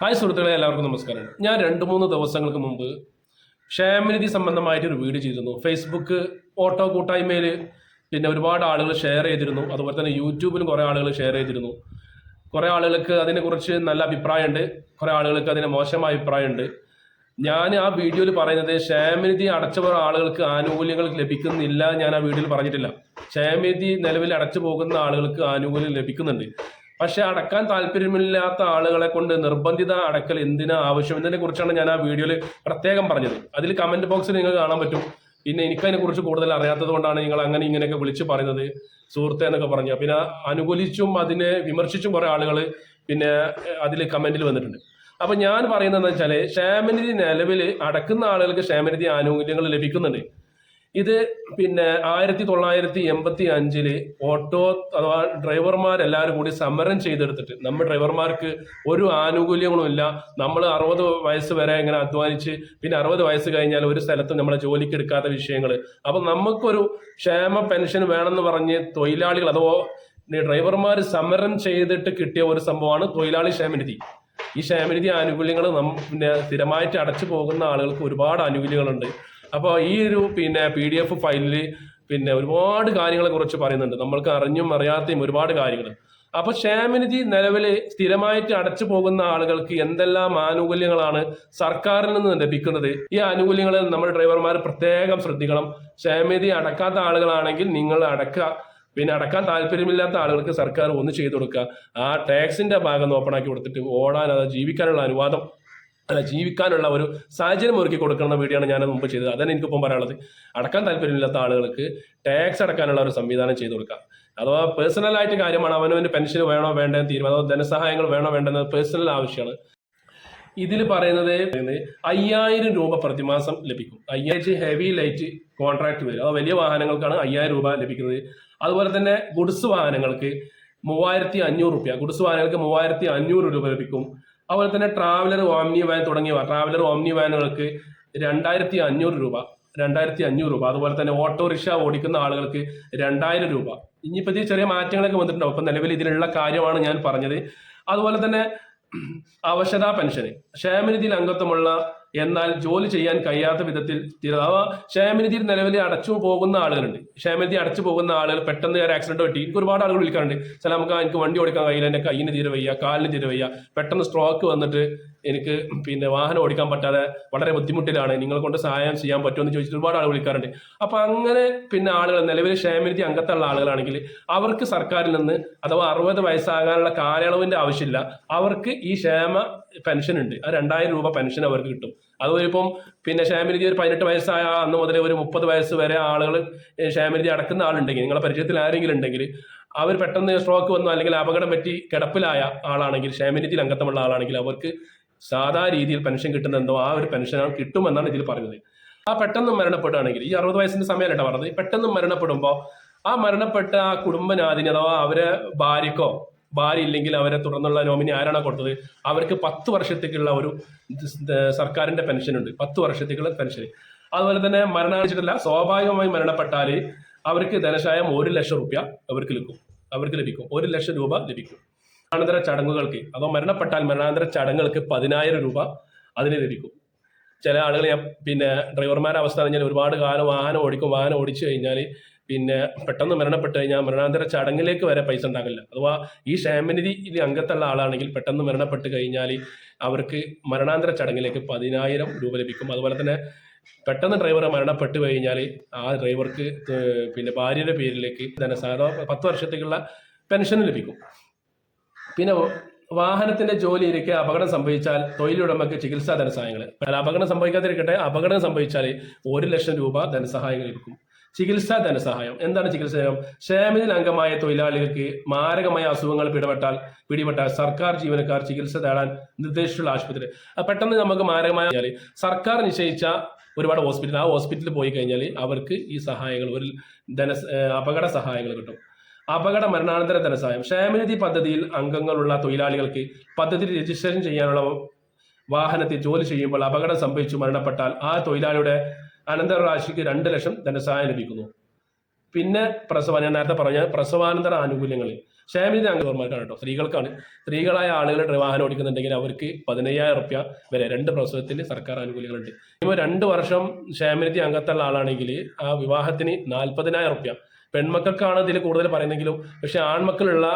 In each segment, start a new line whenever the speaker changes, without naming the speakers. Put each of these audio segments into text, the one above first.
Hi സുഹൃത്തുക്കളെ എല്ലാവർക്കും നമസ്കാരം. ഞാൻ രണ്ട് മൂന്ന് ദിവസങ്ങൾക്ക് മുമ്പ് ക്ഷേമനിധി സംബന്ധമായിട്ട് ഒരു വീഡിയോ ചെയ്തിരുന്നു. ഫേസ്ബുക്ക് ഓട്ടോ കൂട്ടായ്മയിൽ പിന്നെ ഒരുപാട് ആളുകൾ ഷെയർ ചെയ്തിരുന്നു. അതുപോലെ തന്നെ യൂട്യൂബിലും കുറേ ആളുകൾ ഷെയർ ചെയ്തിരുന്നു. കുറേ ആളുകൾക്ക് അതിനെക്കുറിച്ച് നല്ല അഭിപ്രായമുണ്ട്. കുറേ ആളുകൾക്ക് അതിന് മോശമായ അഭിപ്രായമുണ്ട്. ഞാൻ ആ വീഡിയോയിൽ പറയുന്നത് ക്ഷേമനിധി അടച്ച ആളുകൾക്ക് ആനുകൂല്യങ്ങൾ ലഭിക്കുന്നില്ല ഞാൻ ആ വീഡിയോയിൽ പറഞ്ഞിട്ടില്ല. ക്ഷേമനിധി നിലവിൽ അടച്ചു പോകുന്ന ആളുകൾക്ക് ആനുകൂല്യം ലഭിക്കുന്നുണ്ട്. പക്ഷെ അടക്കാൻ താല്പര്യമില്ലാത്ത ആളുകളെ കൊണ്ട് നിർബന്ധിത അടക്കൽ എന്തിനാ ആവശ്യം? എന്നതിനെ കുറിച്ചാണ് ഞാൻ ആ വീഡിയോയിൽ പ്രത്യേകം പറഞ്ഞത്. അതിൽ കമന്റ് ബോക്സിൽ നിങ്ങൾ കാണാൻ പറ്റും. പിന്നെ എനിക്കതിനെ കുറിച്ച് കൂടുതൽ അറിയാത്തത് കൊണ്ടാണ് നിങ്ങൾ അങ്ങനെ ഇങ്ങനെയൊക്കെ വിളിച്ച് പറയുന്നത്. സുഹൃത്തെ എന്നൊക്കെ പറഞ്ഞു. പിന്നെ അനുകൂലിച്ചും അതിനെ വിമർശിച്ചും കുറെ ആളുകൾ പിന്നെ അതിൽ കമന്റിൽ വന്നിട്ടുണ്ട്. അപ്പൊ ഞാൻ പറയുന്നത് എന്താ വെച്ചാൽ ക്ഷേമനിധി നിലവിൽ അടക്കുന്ന ആളുകൾക്ക് ക്ഷേമനിധി ആനുകൂല്യങ്ങൾ ലഭിക്കുന്നുണ്ട്. ഇത് പിന്നെ ആയിരത്തി തൊള്ളായിരത്തി എൺപത്തി അഞ്ചിൽ ഓട്ടോ അഥവാ ഡ്രൈവർമാരെല്ലാവരും കൂടി സമരം ചെയ്തെടുത്തിട്ട് നമ്മൾ ഡ്രൈവർമാർക്ക് ഒരു ആനുകൂല്യങ്ങളും ഇല്ല നമ്മൾ അറുപത് വയസ്സ് വരെ ഇങ്ങനെ അധ്വാനിച്ച് പിന്നെ അറുപത് വയസ്സ് കഴിഞ്ഞാൽ ഒരു സ്ഥലത്തും നമ്മളെ ജോലിക്ക് എടുക്കാത്ത വിഷയങ്ങൾ അപ്പം നമുക്കൊരു ക്ഷേമ പെൻഷൻ വേണമെന്ന് പറഞ്ഞ് തൊഴിലാളികൾ അഥവാ ഡ്രൈവർമാർ സമരം ചെയ്തിട്ട് കിട്ടിയ ഒരു സംഭവമാണ് തൊഴിലാളി ക്ഷേമനിധി. ഈ ക്ഷേമനിധി ആനുകൂല്യങ്ങൾ നം പിന്നെ സ്ഥിരമായിട്ട് അടച്ചു പോകുന്ന ആളുകൾക്ക് ഒരുപാട് ആനുകൂല്യങ്ങളുണ്ട്. അപ്പോൾ ഈ ഒരു പിന്നെ പി ഡി എഫ് ഫയലിൽ പിന്നെ ഒരുപാട് കാര്യങ്ങളെ കുറിച്ച് പറയുന്നുണ്ട്. നമ്മൾക്ക് അറിഞ്ഞും അറിയാത്തയും ഒരുപാട് കാര്യങ്ങൾ അപ്പൊ ക്ഷേമനിധി നിലവിൽ സ്ഥിരമായിട്ട് അടച്ചു പോകുന്ന ആളുകൾക്ക് എന്തെല്ലാം ആനുകൂല്യങ്ങളാണ് സർക്കാരിൽ നിന്ന് ലഭിക്കുന്നത്? ഈ ആനുകൂല്യങ്ങളിൽ നമ്മൾ ഡ്രൈവർമാർ പ്രത്യേകം ശ്രദ്ധിക്കണം. ക്ഷേമനിധി അടക്കാത്ത ആളുകളാണെങ്കിൽ നിങ്ങൾ അടക്കുക പിന്നെ അടക്കാൻ താല്പര്യമില്ലാത്ത ആളുകൾക്ക് സർക്കാർ ഒന്ന് ചെയ്തു കൊടുക്കുക. ആ ടാക്സിന്റെ ഭാഗം ഓപ്പൺ ആക്കി കൊടുത്തിട്ട് ഓടാൻ അത് ജീവിക്കാനുള്ള അനുവാദം അല്ല ജീവിക്കാനുള്ള ഒരു സാഹചര്യം ഒരുക്കി കൊടുക്കുന്ന വീഡിയോ ആണ് ഞാൻ മുമ്പ് ചെയ്തത്. അതാണ് എനിക്കിപ്പം പറയാനുള്ളത്. അടക്കാൻ താല്പര്യമില്ലാത്ത ആളുകൾക്ക് ടാക്സ് അടക്കാനുള്ള ഒരു സംവിധാനം ചെയ്തു കൊടുക്കുക അഥവാ പേഴ്സണലായിട്ട് കാര്യമാണ് അവനവന് പെൻഷൻ വേണോ വേണ്ടെന്ന് തീരുമാനം അഥവാ ധനസഹായങ്ങൾ വേണോ വേണ്ടെന്നത് പേഴ്സണൽ ആവശ്യമാണ്. ഇതിൽ പറയുന്നത് അയ്യായിരം രൂപ പ്രതിമാസം ലഭിക്കും. അയ്യായിരം ഹെവി ലൈറ്റ് കോൺട്രാക്ട് വരും. അത് വലിയ വാഹനങ്ങൾക്കാണ് അയ്യായിരം രൂപ ലഭിക്കുന്നത്. അതുപോലെ തന്നെ ഗുഡ്സ് വാഹനങ്ങൾക്ക് മൂവായിരത്തി അഞ്ഞൂറ് രൂപ ഗുഡ്സ് വാഹനങ്ങൾക്ക് മൂവായിരത്തി അഞ്ഞൂറ് രൂപ ലഭിക്കും. അതുപോലെ തന്നെ ട്രാവലർ ഓംനി വാൻ തുടങ്ങിയവ. ട്രാവലർ ഓംനി വാനുകൾക്ക് രണ്ടായിരത്തി അഞ്ഞൂറ് രൂപ. രണ്ടായിരത്തി അഞ്ഞൂറ് രൂപ. അതുപോലെ തന്നെ ഓട്ടോറിക്ഷ ഓടിക്കുന്ന ആളുകൾക്ക് രണ്ടായിരം രൂപ. ഇനിയിപ്പോൾ ചെറിയ മാറ്റങ്ങളൊക്കെ വന്നിട്ടുണ്ടാവും. അപ്പം നിലവിൽ ഇതിലുള്ള കാര്യമാണ് ഞാൻ പറഞ്ഞത്. അതുപോലെ തന്നെ അവശതാ പെൻഷന്. ക്ഷേമനിധിയിൽ അംഗത്വമുള്ള എന്നാൽ ജോലി ചെയ്യാൻ കഴിയാത്ത വിധത്തിൽ സ്ഥിര- അഥവാ ക്ഷേമനിധിയിൽ നിലവിൽ അടച്ചു പോകുന്ന ആളുകളുണ്ട്. ക്ഷേമനിധി അടച്ചു പോകുന്ന ആളുകൾ പെട്ടെന്ന് ഒരു ആക്സിഡന്റ് പറ്റി. എനിക്ക് ഒരുപാട് ആളുകൾ വിളിക്കാറുണ്ട്. ചില നമുക്ക് എനിക്ക് വണ്ടി ഓടിക്കാൻ കഴിയില്ല. എന്റെ കയ്യിന് തീരെ വയ്യ. കാലിന് തീരെ വയ്യ. പെട്ടെന്ന് സ്ട്രോക്ക് വന്നിട്ട് എനിക്ക് പിന്നെ വാഹനം ഓടിക്കാൻ പറ്റാതെ വളരെ ബുദ്ധിമുട്ടിലാണ്. നിങ്ങൾ കൊണ്ട് സഹായം ചെയ്യാൻ പറ്റുമെന്ന് ചോദിച്ചിട്ട് ഒരുപാട് ആളുകൾ വിളിക്കാറുണ്ട്. അപ്പൊ അങ്ങനെ പിന്നെ ആളുകൾ നിലവിൽ ക്ഷേമനിധി അംഗത്തുള്ള ആളുകളാണെങ്കിൽ അവർക്ക് സർക്കാരിൽ നിന്ന് അഥവാ അറുപത് വയസ്സാകാനുള്ള കാലയളവിന്റെ ആവശ്യമില്ല. അവർക്ക് ഈ ക്ഷേമ പെൻഷൻ ഉണ്ട്. ആ രണ്ടായിരം രൂപ പെൻഷൻ അവർക്ക് കിട്ടും. അതുപോലെ ഇപ്പം പിന്നെ ക്ഷേമനിധി ഒരു പതിനെട്ട് വയസ്സായ അന്ന് മുതൽ ഒരു മുപ്പത് വയസ്സ് വരെ ആളുകൾ ക്ഷേമനിധി അടക്കുന്ന ആളുണ്ടെങ്കിൽ നിങ്ങളുടെ പരിചയത്തിൽ ആരെങ്കിലും ഉണ്ടെങ്കിൽ അവർ പെട്ടെന്ന് സ്ട്രോക്ക് വന്നു അല്ലെങ്കിൽ അപകടം പറ്റി കിടപ്പിലായ ആളാണെങ്കിൽ ക്ഷേമനിധിയിൽ അംഗത്വമുള്ള ആളാണെങ്കിൽ അവർക്ക് സാധാ രീതിയിൽ പെൻഷൻ കിട്ടുന്നുണ്ടോ ആ ഒരു പെൻഷൻ കിട്ടുമെന്നാണ് ഇതിൽ പറഞ്ഞത്. ആ പെട്ടെന്ന് മരണപ്പെടുകയാണെങ്കിൽ ഈ അറുപത് വയസ്സിന്റെ സമയമല്ല പറഞ്ഞത്? പെട്ടെന്ന് മരണപ്പെടുമ്പോൾ ആ മരണപ്പെട്ട ആ കുടുംബനാഥിന് അഥവാ അവരെ ഭാര്യക്കോ ഭാര്യ ഇല്ലെങ്കിൽ അവരെ തുടർന്നുള്ള നോമിനി ആരാണോ കൊടുത്തത്? അവർക്ക് പത്ത് വർഷത്തേക്കുള്ള ഒരു സർക്കാരിന്റെ പെൻഷൻ ഉണ്ട്. പത്ത് വർഷത്തേക്കുള്ള പെൻഷൻ അതുപോലെ തന്നെ മരണാടിച്ചിട്ടില്ല സ്വാഭാവികമായി മരണപ്പെട്ടാൽ അവർക്ക് ധനശായം ഒരു ലക്ഷം റുപ്യ അവർക്ക് ലഭിക്കും. അവർക്ക് ലഭിക്കും. ഒരു ലക്ഷം രൂപ ലഭിക്കും. മരണാനന്തര ചടങ്ങുകൾക്ക് അതോ മരണപ്പെട്ടാൽ മരണാനന്തര ചടങ്ങുകൾക്ക് പതിനായിരം രൂപ അതിന് ലഭിക്കും. ചില ആളുകൾ ഞാൻ പിന്നെ ഡ്രൈവർമാരുടെ അവസ്ഥ എന്ന് പറഞ്ഞാൽ ഒരുപാട് കാലം വാഹനം ഓടിക്കും. വാഹനം ഓടിച്ചു കഴിഞ്ഞാൽ പിന്നെ പെട്ടെന്ന് മരണപ്പെട്ട് കഴിഞ്ഞാൽ മരണാന്തര ചടങ്ങിലേക്ക് വരെ പൈസ ഉണ്ടാകില്ല അഥവാ ഈ ക്ഷേമനിധിയിൽ അംഗത്തുള്ള ആളാണെങ്കിൽ പെട്ടെന്ന് മരണപ്പെട്ട് കഴിഞ്ഞാൽ അവർക്ക് മരണാന്തര ചടങ്ങിലേക്ക് പതിനായിരം രൂപ ലഭിക്കും. അതുപോലെ തന്നെ പെട്ടെന്ന് ഡ്രൈവർ മരണപ്പെട്ട് കഴിഞ്ഞാൽ ആ ഡ്രൈവർക്ക് പിന്നെ ഭാര്യയുടെ പേരിലേക്ക് ധനസഹായം പത്ത് വർഷത്തേക്കുള്ള പെൻഷൻ ലഭിക്കും. പിന്നെ വാഹനത്തിന്റെ ജോലിയിലേക്ക് അപകടം സംഭവിച്ചാൽ തൊഴിലുടമയ്ക്ക് ചികിത്സാ ധനസഹായങ്ങൾ അപകടം സംഭവിക്കാതിരിക്കട്ടെ അപകടം സംഭവിച്ചാൽ ഒരു ലക്ഷം രൂപ ധനസഹായങ്ങൾ ലഭിക്കും. ചികിത്സാ ധനസഹായം. എന്താണ് ചികിത്സാ ധനം? ക്ഷേമത്തിൽ അംഗമായ തൊഴിലാളികൾക്ക് മാരകമായ അസുഖങ്ങൾ പിടപെട്ടാൽ പിടിപെട്ടാൽ സർക്കാർ ജീവനക്കാർ ചികിത്സ തേടാൻ നിർദ്ദേശിച്ചുള്ള ആശുപത്രി. പെട്ടെന്ന് നമുക്ക് മാരകമായ സർക്കാർ നിശ്ചയിച്ച ഒരുപാട് ഹോസ്പിറ്റൽ ആ ഹോസ്പിറ്റലിൽ പോയി കഴിഞ്ഞാൽ അവർക്ക് ഈ സഹായങ്ങൾ ഒരു ധന അപകട സഹായങ്ങൾ കിട്ടും. അപകട മരണാനന്തര ധനസഹായം. ക്ഷേമനിധി പദ്ധതിയിൽ അംഗങ്ങളുള്ള തൊഴിലാളികൾക്ക് പദ്ധതി രജിസ്ട്രേഷൻ ചെയ്യാനുള്ള വാഹനത്തിൽ ജോലി ചെയ്യുമ്പോൾ അപകടം സംഭവിച്ചു മരണപ്പെട്ടാൽ ആ തൊഴിലാളിയുടെ അനന്തരരാശിക്ക് രണ്ട് ലക്ഷം ധനസഹായം ലഭിക്കുന്നു. പിന്നെ പ്രസവ ഞാൻ നേരത്തെ പറഞ്ഞ പ്രസവാനന്തര ആനുകൂല്യങ്ങൾ ക്ഷേമനിധി അംഗന്മാർക്കാണ് കേട്ടോ. സ്ത്രീകൾക്കാണ്. സ്ത്രീകളായ ആളുകൾ വാഹനം ഓടിക്കുന്നുണ്ടെങ്കിൽ അവർക്ക് പതിനയ്യായിരം റുപ്യ വരെ രണ്ട് പ്രസവത്തിൽ സർക്കാർ ആനുകൂല്യങ്ങളുണ്ട്. ഇപ്പോൾ രണ്ട് വർഷം ക്ഷേമനിധി അംഗത്തുള്ള ആളാണെങ്കിൽ ആ വിവാഹത്തിന് നാൽപ്പതിനായിരം റുപ്യ. പെൺമക്കൾക്കാണ് ഇതിൽ കൂടുതൽ പറയുന്നെങ്കിലും പക്ഷേ ആൺമക്കളുള്ള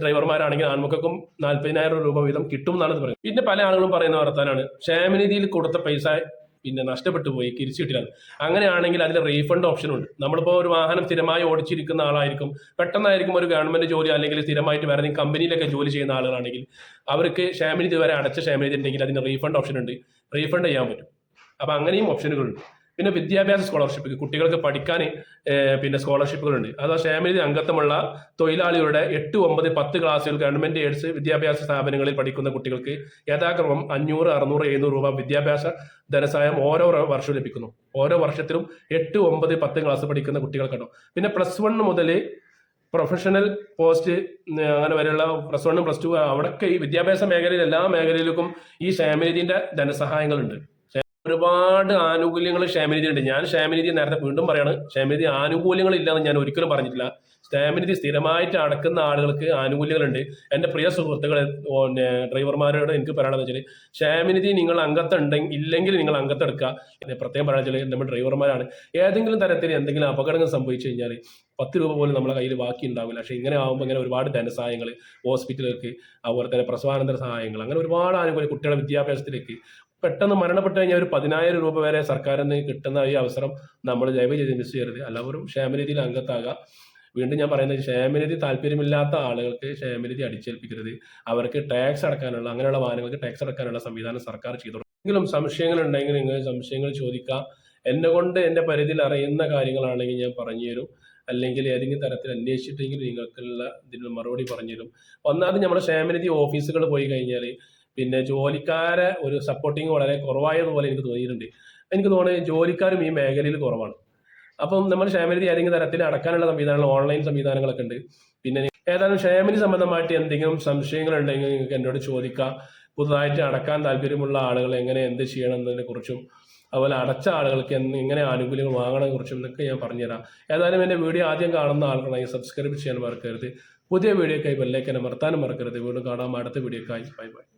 ഡ്രൈവർമാരാണെങ്കിൽ ആൺമക്കൾക്കും നാൽപ്പതിനായിരം രൂപ വീതം കിട്ടും എന്നാണ് പറയുന്നത്. പിന്നെ പല ആളുകളും പറയുന്ന വർത്താനാണ് ക്ഷേമനിധിയിൽ കൊടുത്ത പൈസ പിന്നെ നഷ്ടപ്പെട്ടു പോയി തിരിച്ചു അങ്ങനെയാണെങ്കിൽ അതിൽ റീഫണ്ട് ഓപ്ഷൻ ഉണ്ട്. നമ്മളിപ്പോൾ ഒരു വാഹനം സ്ഥിരമായി ഓടിച്ചിരിക്കുന്ന ആളായിരിക്കും. പെട്ടെന്നായിരിക്കും ഒരു ഗവൺമെന്റ് ജോലി അല്ലെങ്കിൽ സ്ഥിരമായിട്ട് വേറെ കമ്പനിയിലൊക്കെ ജോലി ചെയ്യുന്ന ആളുകളാണെങ്കിൽ അവർക്ക് ക്ഷേമനിധി വരെ അടച്ച ക്ഷേമനിധി ഉണ്ടെങ്കിൽ അതിന് റീഫണ്ട് ഓപ്ഷൻ ഉണ്ട്. റീഫണ്ട് ചെയ്യാൻ പറ്റും. അപ്പോൾ അങ്ങനെയും ഓപ്ഷനുകളുണ്ട് പിന്നെ വിദ്യാഭ്യാസ സ്കോളർഷിപ്പ് കുട്ടികൾക്ക് പഠിക്കാൻ പിന്നെ സ്കോളർഷിപ്പുകളുണ്ട് അത് ക്ഷേമനിധി അംഗത്വമുള്ള തൊഴിലാളികളുടെ എട്ട് ഒമ്പത് പത്ത് ക്ലാസ്സുകൾ ഗവൺമെന്റ് എയ്ഡ്സ് വിദ്യാഭ്യാസ സ്ഥാപനങ്ങളിൽ പഠിക്കുന്ന കുട്ടികൾക്ക് യഥാക്രമം അഞ്ഞൂറ് അറുന്നൂറ് എഴുന്നൂറ് രൂപ വിദ്യാഭ്യാസ ധനസഹായം ഓരോ വർഷവും ലഭിക്കുന്നു. ഓരോ വർഷത്തിലും എട്ട് ഒമ്പത് പത്ത് ക്ലാസ് പഠിക്കുന്ന കുട്ടികൾക്കുണ്ടോ പിന്നെ പ്ലസ് വൺ മുതൽ പ്രൊഫഷണൽ പോസ്റ്റ് അങ്ങനെ വരെയുള്ള പ്ലസ് വണ്ണും പ്ലസ് ടു അവിടെയൊക്കെ ഈ വിദ്യാഭ്യാസ മേഖലയിൽ എല്ലാ മേഖലയിലേക്കും ഈ ക്ഷേമനിധിന്റെ ധനസഹായങ്ങളുണ്ട്. ഒരുപാട് ആനുകൂല്യങ്ങൾ ക്ഷേമനിധിയുണ്ട് ഞാൻ ക്ഷേമനിധി നേരത്തെ വീണ്ടും പറയാണ്. ക്ഷേമനിധി ആനുകൂല്യങ്ങൾ ഇല്ലെന്ന് ഞാൻ ഒരിക്കലും പറഞ്ഞിട്ടില്ല. ക്ഷേമനിധി സ്ഥിരമായിട്ട് അടക്കുന്ന ആളുകൾക്ക് ആനുകൂല്യങ്ങളുണ്ട്. എന്റെ പ്രിയ സുഹൃത്തുക്കളെ ഡ്രൈവർമാരോട് എനിക്ക് പറയണമെന്ന് വെച്ചാൽ ക്ഷേമനിധി നിങ്ങൾ അംഗത്തുണ്ടെങ്കിൽ ഇല്ലെങ്കിൽ നിങ്ങൾ അംഗത്തെടുക്കുക പ്രത്യേകം പറയുക വെച്ചാൽ നമ്മൾ ഡ്രൈവർമാരാണ്. ഏതെങ്കിലും തരത്തിൽ എന്തെങ്കിലും അപകടങ്ങൾ സംഭവിച്ചു കഴിഞ്ഞാൽ പത്ത് രൂപ പോലും നമ്മളെ കയ്യിൽ ബാക്കി ഉണ്ടാവില്ല. പക്ഷേ ഇങ്ങനെ ആകുമ്പോൾ ഇങ്ങനെ ഒരുപാട് ധനസഹായങ്ങൾ ഹോസ്പിറ്റലുകൾക്ക് അതുപോലെ തന്നെ പ്രസവാനന്തര സഹായങ്ങൾ അങ്ങനെ ഒരുപാട് ആനുകൂല്യം കുട്ടികളുടെ വിദ്യാഭ്യാസത്തിലേക്ക് പെട്ടെന്ന് മരണപ്പെട്ടു കഴിഞ്ഞാൽ ഒരു പതിനായിരം രൂപ വരെ സർക്കാരിൽ നിന്ന് കിട്ടുന്ന ഈ അവസരം നമ്മൾ ദയവ് ചെയ്ത് മിസ് ചെയ്യരുത്. എല്ലാവരും ക്ഷേമനിധിയിൽ അംഗത്താകാം. വീണ്ടും ഞാൻ പറയുന്നത് ക്ഷേമനിധി താല്പര്യമില്ലാത്ത ആളുകൾക്ക് ക്ഷേമനിധി അടിച്ചേൽപ്പിക്കരുത്. അവർക്ക് ടാക്സ് അടക്കാനുള്ള അങ്ങനെയുള്ള വാഹനങ്ങൾക്ക് ടാക്സ് അടക്കാനുള്ള സംവിധാനം സർക്കാർ ചെയ്തു എങ്കിലും സംശയങ്ങൾ ഉണ്ടെങ്കിൽ നിങ്ങൾ സംശയങ്ങൾ ചോദിക്കാം. എന്നെ കൊണ്ട് എന്റെ പരിധിയിൽ അറിയുന്ന കാര്യങ്ങളാണെങ്കിൽ ഞാൻ പറഞ്ഞു തരും അല്ലെങ്കിൽ ഏതെങ്കിലും തരത്തിൽ അന്വേഷിച്ചിട്ടെങ്കിൽ നിങ്ങൾക്കുള്ള ഇതിന് മറുപടി പറഞ്ഞു തരും ഒന്നാമത് നമ്മുടെ ക്ഷേമനിധി ഓഫീസുകൾ പോയി കഴിഞ്ഞാൽ പിന്നെ ജോലിക്കാരെ ഒരു സപ്പോർട്ടിങ് വളരെ കുറവായതുപോലെ എനിക്ക് തോന്നിയിട്ടുണ്ട്. എനിക്ക് തോന്നുന്നത് ജോലിക്കാരും ഈ മേഖലയിൽ കുറവാണ്. അപ്പം നമ്മൾ ക്ഷേമനിധി ഏതെങ്കിലും തരത്തിൽ അടക്കാനുള്ള സംവിധാനങ്ങൾ ഓൺലൈൻ സംവിധാനങ്ങളൊക്കെ ഉണ്ട്. പിന്നെ ഏതായാലും ക്ഷേമനിധി സംബന്ധമായിട്ട് എന്തെങ്കിലും സംശയങ്ങൾ ഉണ്ടെങ്കിൽ നിങ്ങൾക്ക് എന്നോട് ചോദിക്കാം. പുതുതായിട്ട് അടക്കാൻ താല്പര്യമുള്ള ആളുകൾ എങ്ങനെ എന്ത് ചെയ്യണം എന്നതിനെ കുറിച്ചും അതുപോലെ അടച്ച ആളുകൾക്ക് എങ്ങനെ ആനുകൂല്യങ്ങൾ വാങ്ങണതിനെ കുറിച്ചും എന്നൊക്കെ ഞാൻ പറഞ്ഞുതരാം. ഏതായാലും എന്റെ വീഡിയോ ആദ്യം കാണുന്ന ആളുകളായി സബ്സ്ക്രൈബ് ചെയ്യാൻ മറക്കരുത്. പുതിയ വീഡിയോക്കായി ബെല്ലേക്കനെ മറത്താനും മറക്കരുത്. വീണ്ടും കാണാം അടുത്ത വീഡിയോക്കായി ബൈ ബൈ